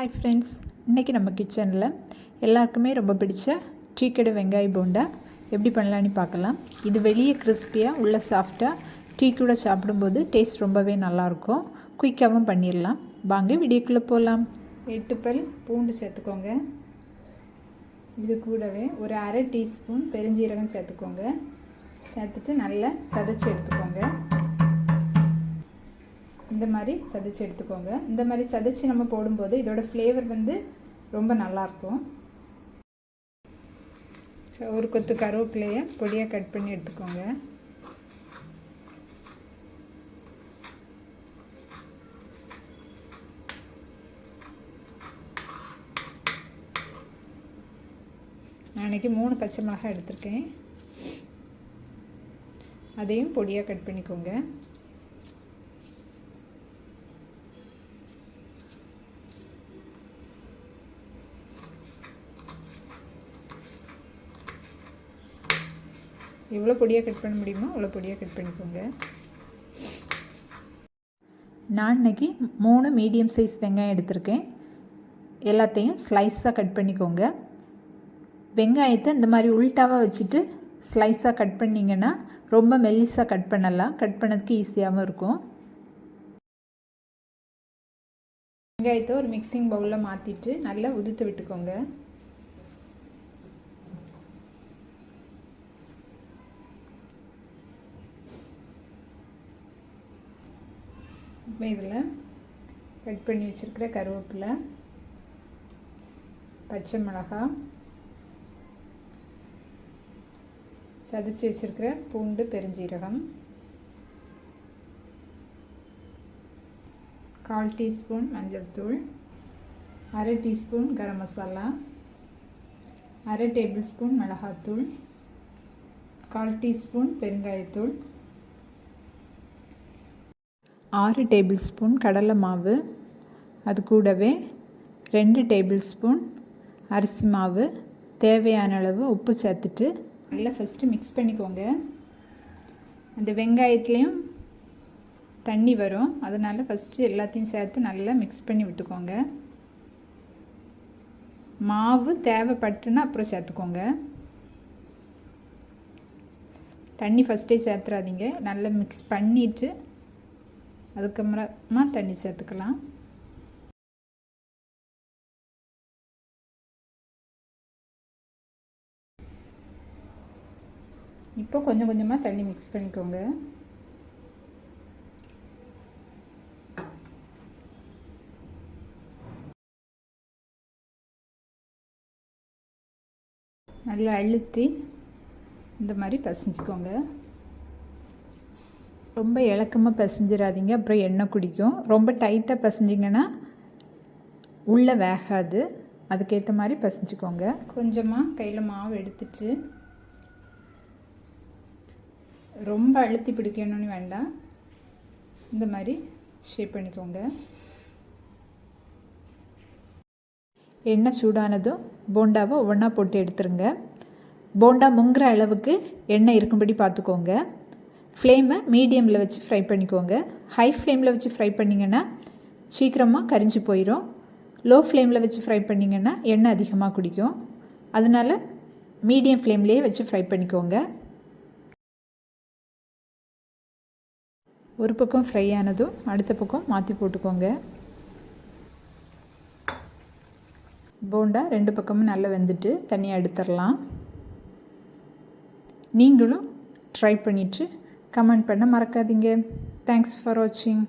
Hi friends இன்றைக்கி நம்ம கிச்சனில் எல்லாருக்குமே ரொம்ப பிடிச்ச டீக்கடை வெங்காய போண்டா. எப்படி பண்ணலான்னு பார்க்கலாம். இது வெளியே கிறிஸ்பியாக உள்ளே சாஃப்டாக டீ கூட சாப்பிடும்போது டேஸ்ட் ரொம்பவே நல்லாயிருக்கும். குயிக்காகவும் பண்ணிடலாம். வாங்க வீடியோக்குள்ளே போகலாம் எட்டு பல் பூண்டு சேர்த்துக்கோங்க. இது கூடவே ஒரு அரை டீஸ்பூன் பெருஞ்சீரகம் சேர்த்துக்கோங்க. சேர்த்துட்டு நல்லா சதைச்சி எடுத்துக்கோங்க. இந்த மாதிரி சதைச்சி எடுத்துக்கோங்க. இந்த மாதிரி சதைச்சி நம்ம போடும்போது இதோட ஃப்ளேவர் வந்து ரொம்ப நல்லாயிருக்கும் ஒரு கொத்து கருவேப்பிலையை பொடியாக கட் பண்ணி எடுத்துக்கோங்க. நான் இன்றைக்கி மூணு பச்சை மிளகாய் எடுத்திருக்கேன். அதையும் பொடியாக கட் பண்ணிக்கோங்க. எவ்வளோ பொடியாக கட் பண்ண முடியுமோ அவ்வளோ பொடியாக கட் பண்ணிக்கோங்க. நான் இன்றைக்கி மூணு மீடியம் சைஸ் வெங்காயம் எடுத்திருக்கேன். எல்லாத்தையும் ஸ்லைஸாக கட் பண்ணிக்கோங்க. வெங்காயத்தை இந்த மாதிரி உள்டாவாக வச்சுட்டு ஸ்லைஸாக கட் பண்ணிங்கன்னா ரொம்ப மெல்லிஸாக கட் பண்ணலாம். கட் பண்ணதுக்கு ஈஸியாகவும் இருக்கும். வெங்காயத்தை ஒரு மிக்சிங் பவுலில் மாற்றிட்டு நல்லா உதுத்து விட்டுக்கோங்க. இப்போ இதில் கட் பண்ணி வச்சுருக்கிற கருவேப்பிலை பச்சை மிளகா சதைச்சி வச்சுருக்கிற பூண்டு பெருஞ்சீரகம் கால் டீஸ்பூன் மஞ்சள் தூள் அரை டீஸ்பூன் கரம் மசாலா அரை டேபிள் ஸ்பூன் மிளகாத்தூள் கால் டீஸ்பூன் பெருங்காயத்தூள் ஆறு டேபிள் ஸ்பூன் கடலை மாவு அது கூடவே ரெண்டு டேபிள் ஸ்பூன் அரிசி மாவு தேவையான அளவு உப்பு சேர்த்துட்டு நல்லா ஃபஸ்ட்டு மிக்ஸ் பண்ணிக்கோங்க. அந்த வெங்காயத்துலேயும் தண்ணி வரும். அதனால் ஃபஸ்ட்டு எல்லாத்தையும் சேர்த்து நல்லா மிக்ஸ் பண்ணி விட்டுக்கோங்க. மாவு தேவைப்பட்டுன்னா அப்புறம் சேர்த்துக்கோங்க. தண்ணி ஃபஸ்ட்டே சேர்த்துறாதீங்க. நல்லா மிக்ஸ் பண்ணிவிட்டு அதுக்கப்புறமா தண்ணி சேர்த்துக்கலாம். இப்போ கொஞ்சம் கொஞ்சமாக தண்ணி மிக்ஸ் பண்ணிக்கோங்க. நல்லா அழுத்தி இந்த மாதிரி பசிஞ்சுக்கோங்க. ரொம்ப இலக்கமாக பிசைஞ்சிடாதீங்க அப்புறம் எண்ணெய் குடிக்கும். ரொம்ப டைட்டாக பிசைஞ்சிங்கன்னா உள்ளே வேகாது. அதுக்கேற்ற மாதிரி பிசைஞ்சிக்கோங்க. கொஞ்சமாக கையில் மாவு எடுத்துட்டு ரொம்ப அழுத்தி பிடிக்கணும்னு வேண்டாம். இந்த மாதிரி ஷேப் பண்ணிக்கோங்க. எண்ணெய் சூடானதும் போண்டாவை ஒவ்வொன்றா போட்டு எடுத்துருங்க. போண்டா முங்குற அளவுக்கு எண்ணெய் இருக்கும்படி பார்த்துக்கோங்க. ஃப்ளேமை மீடியமில் வச்சு ஃப்ரை பண்ணிக்கோங்க. ஹை ஃப்ளேமில் வச்சு ஃப்ரை பண்ணிங்கன்னா சீக்கிரமாக கரிஞ்சு போயிடும் லோ ஃப்ளேமில் வச்சு ஃப்ரை பண்ணிங்கன்னா எண்ணெய் அதிகமாக குடிக்கும். அதனால் மீடியம் ஃப்ளேம்லேயே வச்சு ஃப்ரை பண்ணிக்கோங்க. ஒரு பக்கம் ஃப்ரை ஆனதும் அடுத்த பக்கம் மாற்றி போட்டுக்கோங்க. போண்டா ரெண்டு பக்கமும் நல்லா வெந்துட்டு தனியாக எடுத்துடலாம். நீங்களும் ட்ரை பண்ணிவிட்டு கமெண்ட் பண்ண மறக்காதீங்க. தேங்க்ஸ் ஃபார் வாட்சிங்